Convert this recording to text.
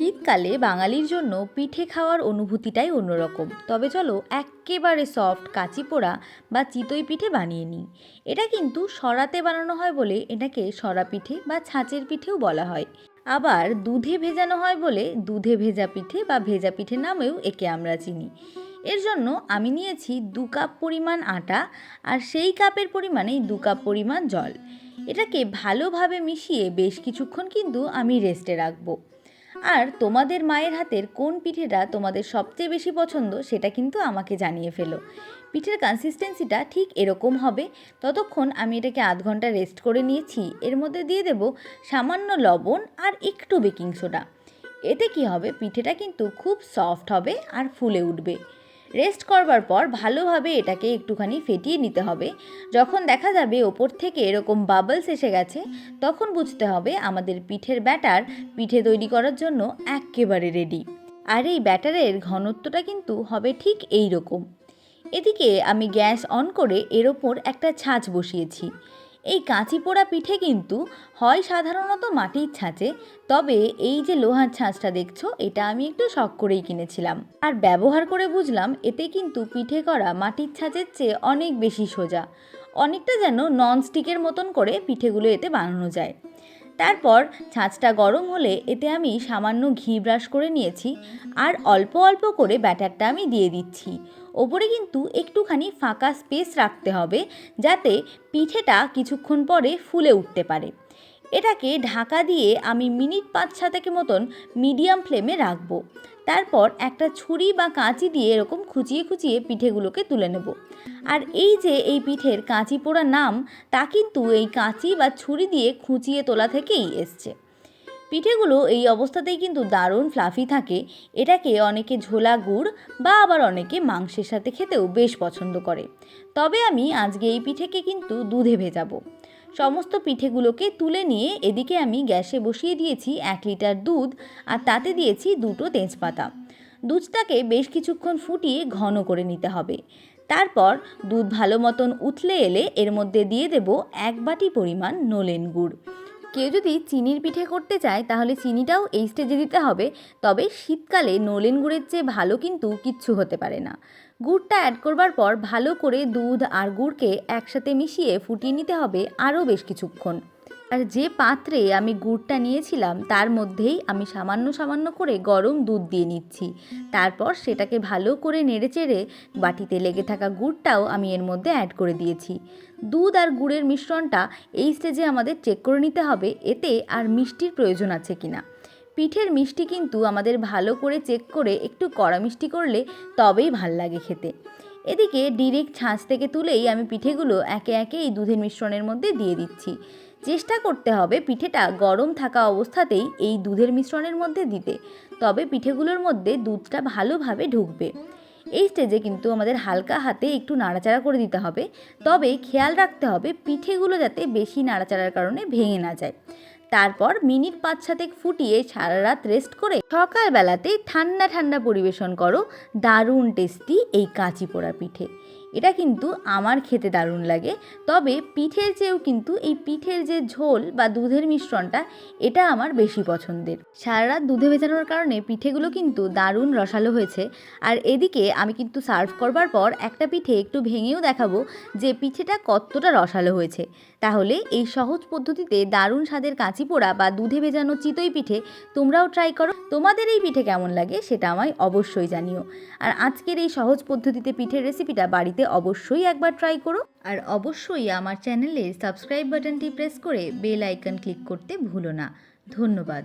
শীতকালে বাঙালির জন্য পিঠে খাওয়ার অনুভূতিটাই অন্যরকম। তবে চলো এক্কেবারে সফট কাঁচি পোড়া বা চিতই পিঠে বানিয়ে নিই। এটা কিন্তু সরাতে বানানো হয় বলে এটাকে সরা পিঠে বা ছাঁচের পিঠেও বলা হয়। আবার দুধে ভেজানো হয় বলে দুধে ভেজা পিঠে বা ভেজা পিঠে নামেও একে আমরা চিনি। এর জন্য আমি নিয়েছি দু কাপ পরিমাণ আটা আর সেই কাপের পরিমাণেই দু কাপ পরিমাণ জল। এটাকে ভালোভাবে মিশিয়ে বেশ কিছুক্ষণ কিন্তু আমি রেস্টে রাখব। আর তোমাদের মায়ের হাতের কোন পিঠেটা তোমাদের সবচেয়ে বেশি পছন্দ সেটা কিন্তু আমাকে জানিয়ে ফেলো। পিঠের কনসিস্টেন্সিটা ঠিক এরকম হবে। ততক্ষণ আমি এটাকে আধ ঘণ্টা রেস্ট করে নিয়েছি। এর মধ্যে দিয়ে দেব সামান্য লবণ আর একটু বেকিং সোডা এতে কি হবে? পিঠেটা কিন্তু খুব সফট হবে আর ফুলে উঠবে। রেস্ট করবার পর ভালোভাবে এটাকে একটুখানি ফেটিয়ে নিতে হবে। যখন দেখা যাবে ওপর থেকে এরকম বাবলস এসে গেছে, তখন বুঝতে হবে আমাদের পিঠের ব্যাটার পিঠে তৈরি করার জন্য এক্কেবারে রেডি আর এই ব্যাটারের ঘনত্বটা কিন্তু হবে ঠিক এই রকম এদিকে আমি গ্যাস অন করে এর ওপর একটা ছাঁচ বসিয়েছি। এই কাঁচি পোড়া পিঠে কিন্তু হয় সাধারণত মাটির ছাঁচে। তবে এই যে লোহার ছাঁচটা দেখছ, এটা আমি একটু শখ করেই কিনেছিলাম। আর ব্যবহার করে বুঝলাম, এতে কিন্তু পিঠে করা মাটির ছাঁচের চেয়ে অনেক বেশি সোজা। অনেকটা যেন ননস্টিকের মতন করে পিঠেগুলো এতে বানানো যায়। তারপর ছাঁচটা গরম হলে এতে আমি সামান্য ঘি ব্রাশ করে নিয়েছি আর অল্প অল্প করে ব্যাটারটা আমি দিয়ে দিচ্ছি। ওপরে কিন্তু একটুখানি ফাঁকা স্পেস রাখতে হবে যাতে পিঠেটা কিছুক্ষণ পরে ফুলে উঠতে পারে। এটাকে ঢাকা দিয়ে আমি মিনিট পাঁচ সাতেকের মতন মিডিয়াম ফ্লেমে রাখব। তারপর একটা ছুরি বা কাঁচি দিয়ে এরকম খুঁচিয়ে খুঁচিয়ে পিঠেগুলোকে তুলে নেব। আর এই যে এই পিঠের কাঁচি পোড়া নাম, তা কিন্তু এই কাঁচি বা ছুরি দিয়ে খুঁচিয়ে তোলা থেকেই এসছে। পিঠেগুলো এই অবস্থাতেই কিন্তু দারুণ ফ্লাফি থাকে। এটাকে অনেকে ঝোলা গুড় বা আবার অনেকে মাংসের সাথে খেতেও বেশ পছন্দ করে। তবে আমি আজকে এই পিঠেকে কিন্তু দুধে ভেজাবো। সমস্ত পিঠেগুলোকে তুলে নিয়ে এদিকে আমি গ্যাসে বসিয়ে দিয়েছি এক লিটার দুধ আর তাতে দিয়েছি দুটো তেজপাতা। দুধটাকে বেশ কিছুক্ষণ ফুটিয়ে ঘন করে নিতে হবে। তারপর দুধ ভালো মতন উথলে এলে এর মধ্যে দিয়ে দেব এক বাটি পরিমাণ নলেন গুড়। কেউ যদি চিনির পিঠে করতে চায়, তাহলে চিনিটাও এই স্টেজে দিতে হবে। তবে শীতকালে নলেন গুড়ের চেয়ে ভালো কিন্তু কিচ্ছু হতে পারে না। গুড়টা অ্যাড করবার পর ভালো করে দুধ আর গুড়কে একসাথে মিশিয়ে ফুটিয়ে নিতে হবে আরও বেশ কিছুক্ষণ। আর যে পাত্রে আমি গুড়টা নিয়েছিলাম, তার মধ্যেই আমি সামান্য সামান্য করে গরম দুধ দিয়ে নিচ্ছি। তারপর সেটাকে ভালো করে নেড়েচেড়ে বাটিতে লেগে থাকা গুড়টাও আমি এর মধ্যে অ্যাড করে দিয়েছি। দুধ আর গুড়ের মিশ্রণটা এই স্টেজে আমাদের চেক করে নিতে হবে, এতে আর মিষ্টির প্রয়োজন আছে কিনা। পিঠের মিষ্টি কিন্তু আমাদের ভালো করে চেক করে একটু কড়া মিষ্টি করলে তবেই ভালো লাগে খেতে। এদিকে ডিরেক্ট ছাঁচ থেকে তুলেই আমি পিঠেগুলো একে একে এই দুধের মিশ্রণের মধ্যে দিয়ে দিচ্ছি। চেষ্টা করতে হবে পিঠেটা গরম থাকা অবস্থাতেই এই দুধের মিশ্রণের মধ্যে দিতে। তবে পিঠেগুলোর মধ্যে দুধটা ভালোভাবে ঢুকবে। এই স্টেজে কিন্তু আমাদের হালকা হাতে একটু নাড়াচাড়া করে দিতে হবে। তবে খেয়াল রাখতে হবে পিঠেগুলো যাতে বেশি নাড়াচাড়ার কারণে ভেঙে না যায়। তারপর মিনিট পাঁচ সাতেক ফুটিয়ে সারা রাত রেস্ট করে সকালবেলাতে ঠান্ডা ঠান্ডা পরিবেশন করো। দারুণ টেস্টি এই কাঁচি পোড়া পিঠে। এটা কিন্তু আমার খেতে দারুণ লাগে। তবে পিঠের চেয়েও কিন্তু এই পিঠের যে ঝোল বা দুধের মিশ্রণটা, এটা আমার বেশি পছন্দের। সারা রাত দুধে ভেজানোর কারণে পিঠেগুলো কিন্তু দারুণ রসালো হয়েছে। আর এদিকে আমি কিন্তু সার্ভ করবার পর একটা পিঠে একটু ভেঙেও দেখাবো যে পিঠেটা কতটা রসালো হয়েছে। তাহলে এই সহজ পদ্ধতিতে দারুণ স্বাদের কাঁচি পোড়া বা দুধে ভেজানো চিতই পিঠে তোমরাও ট্রাই করো। তোমাদের এই পিঠে কেমন লাগে সেটা আমায় অবশ্যই জানিও। আর আজকের এই সহজ পদ্ধতিতে পিঠের রেসিপিটা বাড়িতে অবশ্যই একবার ট্রাই করো। আর অবশ্যই আমার চ্যানেলে সাবস্ক্রাইব বাটনটি প্রেস করে বেল আইকন ক্লিক করতে ভুলো না। ধন্যবাদ।